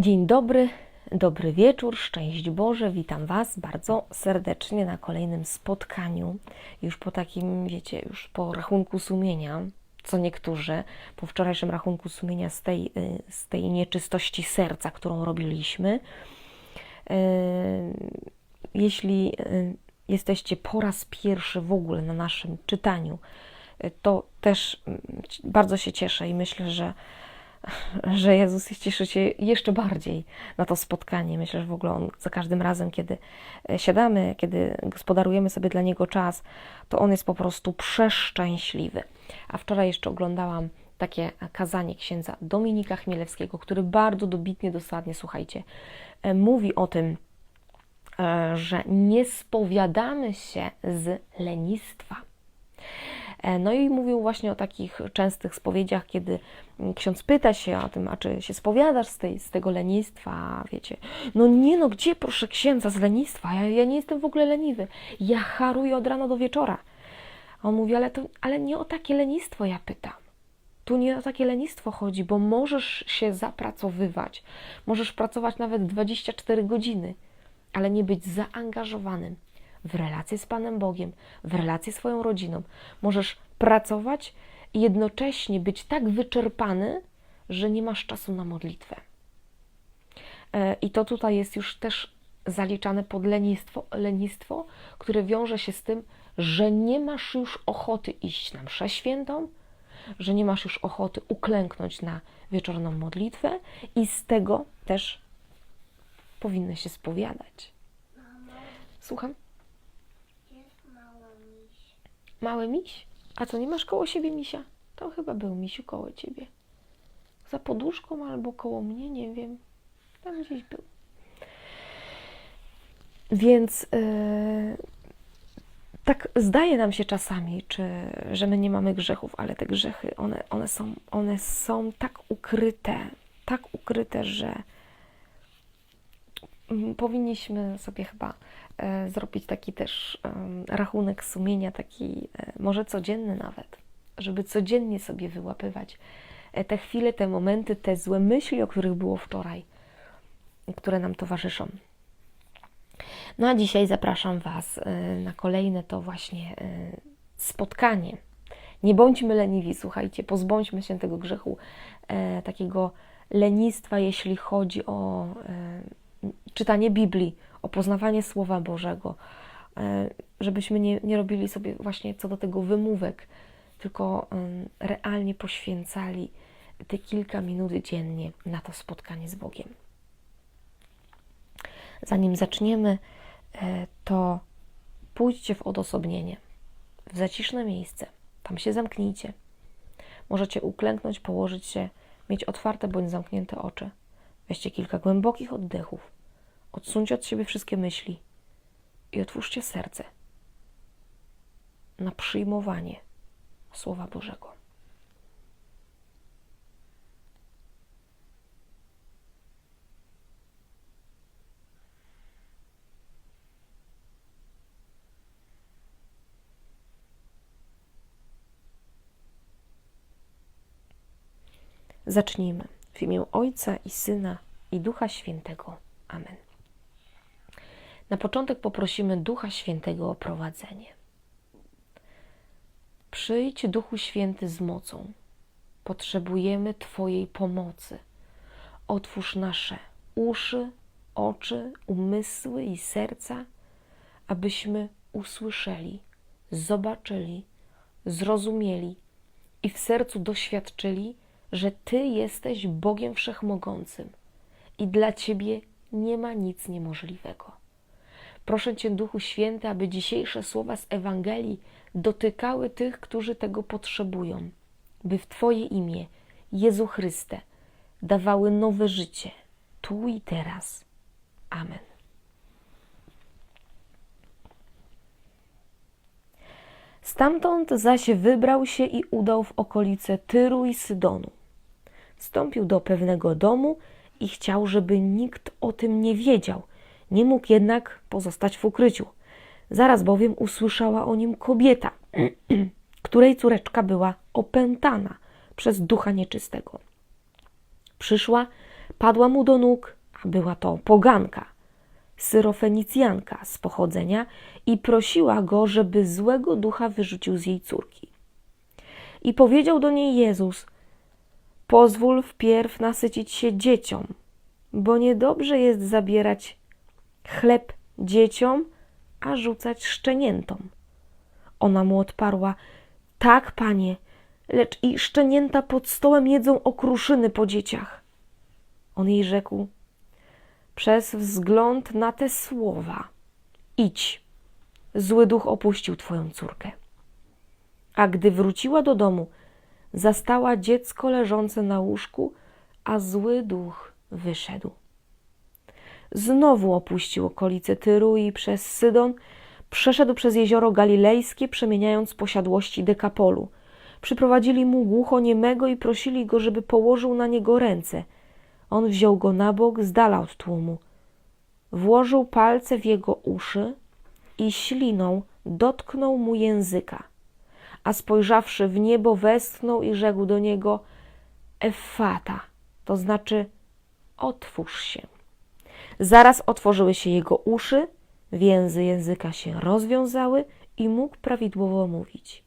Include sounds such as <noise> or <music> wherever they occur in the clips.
Dzień dobry, dobry wieczór, szczęść Boże, witam Was bardzo serdecznie na kolejnym spotkaniu. Już po takim, wiecie, już po rachunku sumienia, co niektórzy, po wczorajszym rachunku sumienia z tej, y, z tej nieczystości serca, którą robiliśmy. Y, Jeśli y, jesteście po raz pierwszy w ogóle na naszym czytaniu, to też mm, bardzo się cieszę i myślę, że że Jezus cieszy się jeszcze bardziej na to spotkanie. Myślę, że w ogóle On za każdym razem, kiedy e, siadamy, kiedy gospodarujemy sobie dla Niego czas, to On jest po prostu przeszczęśliwy. A wczoraj jeszcze oglądałam takie kazanie księdza Dominika Chmielewskiego, który bardzo dobitnie, dosadnie, słuchajcie, e, mówi o tym, e, że nie spowiadamy się z lenistwa. E, No i mówił właśnie o takich częstych spowiedziach, kiedy ksiądz pyta się o tym, a czy się spowiadasz z, tej, z tego lenistwa, wiecie, no nie no, gdzie proszę księdza z lenistwa, ja, ja nie jestem w ogóle leniwy, ja haruję od rana do wieczora. A on mówi, ale, to, ale nie o takie lenistwo ja pytam. Tu nie o takie lenistwo chodzi, bo możesz się zapracowywać, możesz pracować nawet 24 godziny, ale nie być zaangażowanym w relacje z Panem Bogiem, w relacje z swoją rodziną. Możesz pracować i jednocześnie być tak wyczerpany, że nie masz czasu na modlitwę. E, I to tutaj jest już też zaliczane pod lenistwo, lenistwo, które wiąże się z tym, że nie masz już ochoty iść na mszę świętą, że nie masz już ochoty uklęknąć na wieczorną modlitwę i z tego też powinny się spowiadać. Słucham? Mały miś? A co, nie masz koło siebie misia? To chyba był misiu koło ciebie. Za poduszką albo koło mnie, nie wiem. Tam gdzieś był. Więc yy, tak zdaje nam się czasami, czy, że my nie mamy grzechów, ale te grzechy, one, one, są, one są tak ukryte, tak ukryte, że powinniśmy sobie chyba e, zrobić taki też rachunek sumienia, taki e, może codzienny nawet, żeby codziennie sobie wyłapywać e, te chwile, te momenty, te złe myśli, o których było wczoraj, które nam towarzyszą. No a dzisiaj zapraszam Was na kolejne to właśnie spotkanie. Nie bądźmy leniwi, słuchajcie, pozbądźmy się tego grzechu, takiego lenistwa, jeśli chodzi o czytanie Biblii, o poznawanie Słowa Bożego, e, żebyśmy nie, nie robili sobie właśnie co do tego wymówek, tylko realnie poświęcali te kilka minut dziennie na to spotkanie z Bogiem. Zanim zaczniemy, e, to pójdźcie w odosobnienie, w zaciszne miejsce, tam się zamknijcie. Możecie uklęknąć, położyć się, mieć otwarte bądź zamknięte oczy. Weźcie kilka głębokich oddechów. Odsuńcie od siebie wszystkie myśli i otwórzcie serce na przyjmowanie Słowa Bożego. Zacznijmy. W imię Ojca i Syna i Ducha Świętego. Amen. Na początek poprosimy Ducha Świętego o prowadzenie. Przyjdź, Duchu Święty, z mocą. Potrzebujemy Twojej pomocy. Otwórz nasze uszy, oczy, umysły i serca, abyśmy usłyszeli, zobaczyli, zrozumieli i w sercu doświadczyli, że Ty jesteś Bogiem Wszechmogącym i dla Ciebie nie ma nic niemożliwego. Proszę Cię, Duchu Święty, aby dzisiejsze słowa z Ewangelii dotykały tych, którzy tego potrzebują, by w Twoje imię, Jezu Chryste, dawały nowe życie, tu i teraz. Amen. Stamtąd zaś wybrał się i udał w okolice Tyru i Sydonu. Wstąpił do pewnego domu i chciał, żeby nikt o tym nie wiedział. Nie mógł jednak pozostać w ukryciu. Zaraz bowiem usłyszała o nim kobieta, <clears throat> której córeczka była opętana przez ducha nieczystego. Przyszła, padła mu do nóg, a była to poganka, syrofenicjanka z pochodzenia i prosiła go, żeby złego ducha wyrzucił z jej córki. I powiedział do niej Jezus: Pozwól wpierw nasycić się dzieciom, bo niedobrze jest zabierać chleb dzieciom, a rzucać szczeniętom. Ona mu odparła: Tak, panie, lecz i szczenięta pod stołem jedzą okruszyny po dzieciach. On jej rzekł: Przez wzgląd na te słowa, idź, zły duch opuścił twoją córkę. A gdy wróciła do domu, zastała dziecko leżące na łóżku, a zły duch wyszedł. Znowu opuścił okolice Tyru i przez Sydon przeszedł przez jezioro Galilejskie, przemieniając posiadłości Dekapolu. Przyprowadzili mu głuchoniemego i prosili go, żeby położył na niego ręce. On wziął go na bok z dala od tłumu. Włożył palce w jego uszy i śliną dotknął mu języka. A spojrzawszy w niebo, westchnął i rzekł do niego: Efata, to znaczy otwórz się. Zaraz otworzyły się jego uszy, więzy języka się rozwiązały i mógł prawidłowo mówić.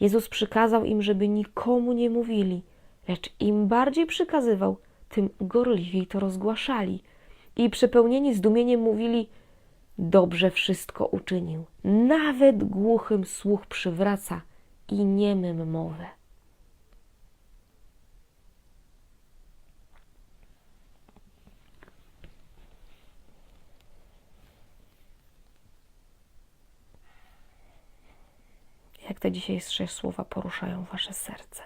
Jezus przykazał im, żeby nikomu nie mówili, lecz im bardziej przykazywał, tym gorliwiej to rozgłaszali. I przepełnieni zdumieniem mówili: Dobrze wszystko uczynił. Nawet głuchym słuch przywraca i niemym mowę. Jak te dzisiejsze słowa poruszają Wasze serce?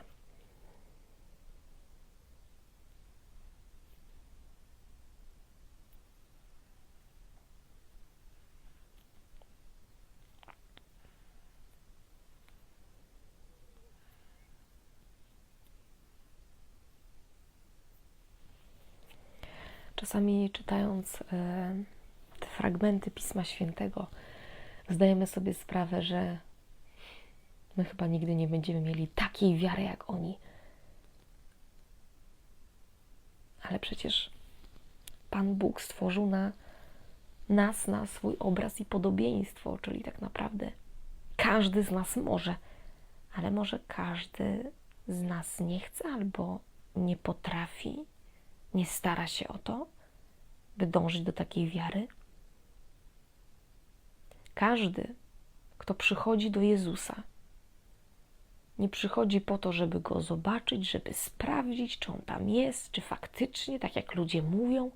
Czasami czytając e, te fragmenty Pisma Świętego, zdajemy sobie sprawę, że my chyba nigdy nie będziemy mieli takiej wiary jak oni. Ale przecież Pan Bóg stworzył na nas na swój obraz i podobieństwo, czyli tak naprawdę każdy z nas może, ale może każdy z nas nie chce albo nie potrafi, nie stara się o to, by dążyć do takiej wiary. Każdy, kto przychodzi do Jezusa, nie przychodzi po to, żeby go zobaczyć, żeby sprawdzić, czy on tam jest, czy faktycznie, tak jak ludzie mówią.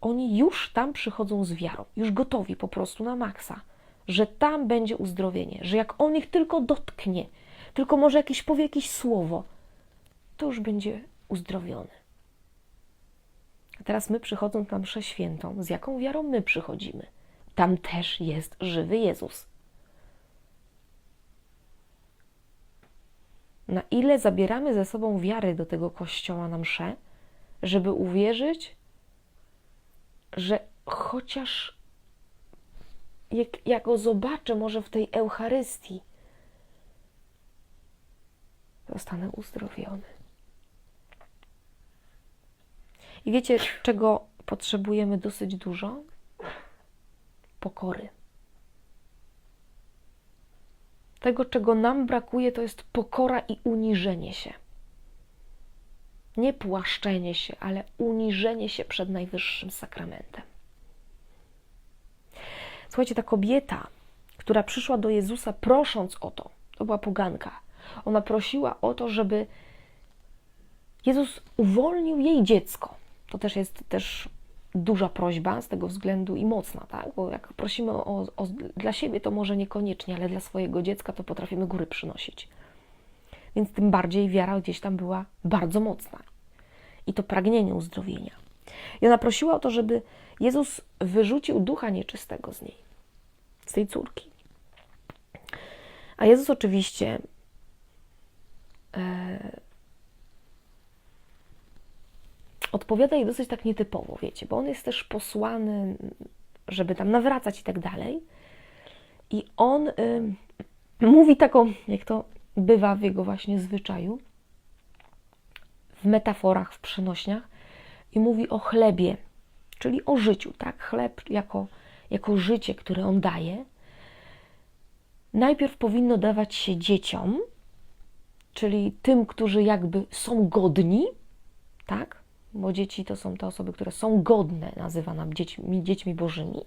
Oni już tam przychodzą z wiarą, już gotowi po prostu na maksa, że tam będzie uzdrowienie, że jak on ich tylko dotknie, tylko może jakieś powie jakieś słowo, to już będzie uzdrowiony. A teraz my przychodząc na mszę świętą, z jaką wiarą my przychodzimy? Tam też jest żywy Jezus. Na ile zabieramy ze sobą wiary do tego kościoła na mszę, żeby uwierzyć, że chociaż jak ja go zobaczę może w tej Eucharystii, zostanę uzdrowiony. I wiecie, czego potrzebujemy dosyć dużo? Pokory. Tego, czego nam brakuje, to jest pokora i uniżenie się. Nie płaszczenie się, ale uniżenie się przed najwyższym sakramentem. Słuchajcie, ta kobieta, która przyszła do Jezusa prosząc o to, to była poganka. Ona prosiła o to, żeby Jezus uwolnił jej dziecko. To też jest też duża prośba z tego względu i mocna, tak? Bo jak prosimy o, o, dla siebie, to może niekoniecznie, ale dla swojego dziecka to potrafimy góry przynosić. Więc tym bardziej wiara gdzieś tam była bardzo mocna. I to pragnienie uzdrowienia. I ona prosiła o to, żeby Jezus wyrzucił ducha nieczystego z niej, z tej córki. A Jezus oczywiście e, odpowiada jej dosyć tak nietypowo, wiecie, bo on jest też posłany, żeby tam nawracać i tak dalej. I on y, mówi taką, jak to bywa w jego właśnie zwyczaju, w metaforach, w przenośniach. i mówi o chlebie, czyli o życiu, tak? Chleb jako, jako życie, które on daje. Najpierw powinno dawać się dzieciom, czyli tym, którzy jakby są godni, tak? Bo dzieci to są te osoby, które są godne, nazywa nam dziećmi, dziećmi bożymi.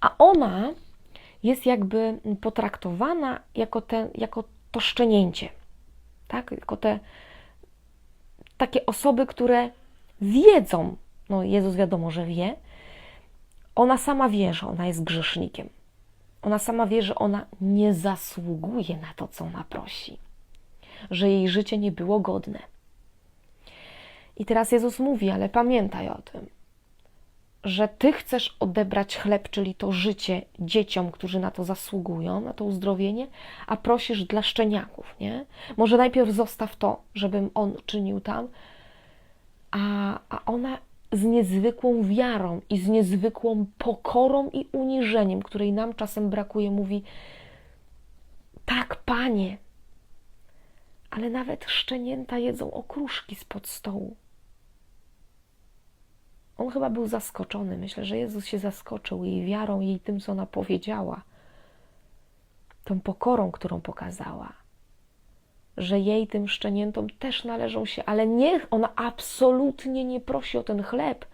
A ona jest jakby potraktowana jako, te, jako to szczenięcie, tak? Jako te takie osoby, które wiedzą, no Jezus wiadomo, że wie, ona sama wie, że ona jest grzesznikiem. Ona sama wie, że ona nie zasługuje na to, co ona prosi, że jej życie nie było godne. I teraz Jezus mówi, ale pamiętaj o tym, że Ty chcesz odebrać chleb, czyli to życie dzieciom, którzy na to zasługują, na to uzdrowienie, a prosisz dla szczeniaków, nie? Może najpierw zostaw to, żebym on czynił tam, a, a ona z niezwykłą wiarą i z niezwykłą pokorą i uniżeniem, której nam czasem brakuje, mówi: Tak, panie, ale nawet szczenięta jedzą okruszki spod stołu. On chyba był zaskoczony. Myślę, że Jezus się zaskoczył jej wiarą, jej tym, co ona powiedziała, tą pokorą, którą pokazała, że jej, tym szczeniętom też należą się, ale niech ona absolutnie nie prosi o ten chleb.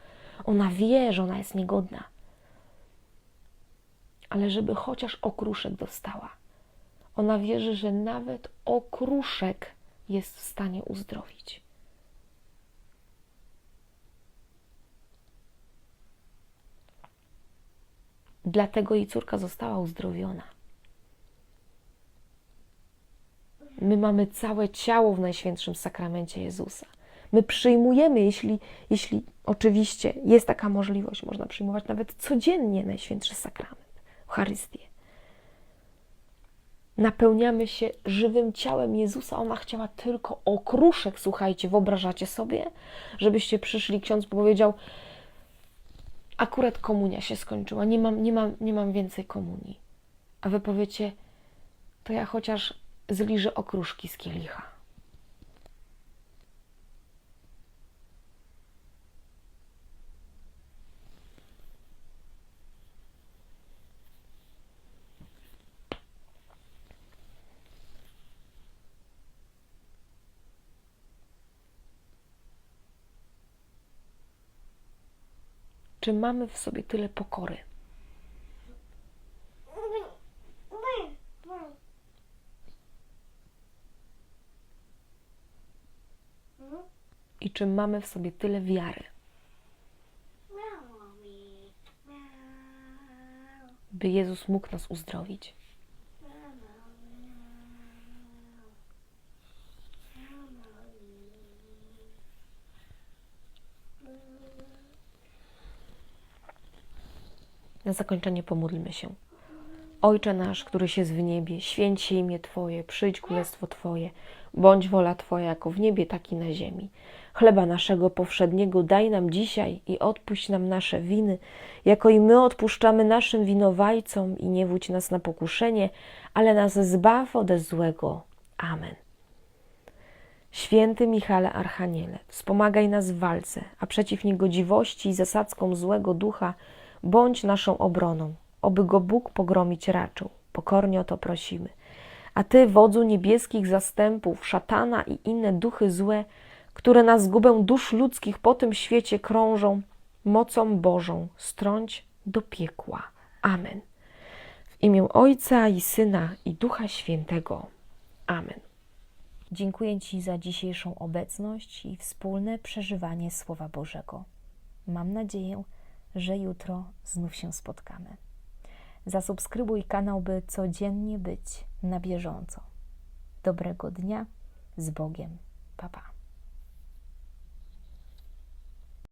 Ona wie, że ona jest niegodna. Ale żeby chociaż okruszek dostała. Ona wierzy, że nawet okruszek jest w stanie uzdrowić. Dlatego jej córka została uzdrowiona. My mamy całe ciało w Najświętszym Sakramencie Jezusa. My przyjmujemy, jeśli, jeśli oczywiście jest taka możliwość, można przyjmować nawet codziennie Najświętszy Sakrament, Eucharystię. Napełniamy się żywym ciałem Jezusa. Ona chciała tylko okruszek, słuchajcie, wyobrażacie sobie, żebyście przyszli, ksiądz powiedział, akurat komunia się skończyła, nie mam, nie mam, nie mam więcej komunii. A wy powiecie, to ja chociaż zliżę okruszki z kielicha. Czy mamy w sobie tyle pokory? I czy mamy w sobie tyle wiary, by Jezus mógł nas uzdrowić? Na zakończenie pomódlmy się. Ojcze nasz, któryś jest w niebie, święć się imię Twoje, przyjdź królestwo Twoje, bądź wola Twoja jako w niebie, tak i na ziemi. Chleba naszego powszedniego daj nam dzisiaj i odpuść nam nasze winy, jako i my odpuszczamy naszym winowajcom i nie wódź nas na pokuszenie, ale nas zbaw ode złego. Amen. Święty Michale Archaniele, wspomagaj nas w walce, a przeciw niegodziwości i zasadzkom złego ducha bądź naszą obroną, oby go Bóg pogromić raczył. Pokornie o to prosimy. A Ty, wodzu niebieskich zastępów, szatana i inne duchy złe, które na zgubę dusz ludzkich po tym świecie krążą, mocą Bożą strąć do piekła. Amen. W imię Ojca i Syna i Ducha Świętego. Amen. Dziękuję Ci za dzisiejszą obecność i wspólne przeżywanie Słowa Bożego. Mam nadzieję, że jutro znów się spotkamy. Zasubskrybuj kanał, by codziennie być na bieżąco. Dobrego dnia z Bogiem. Pa, pa.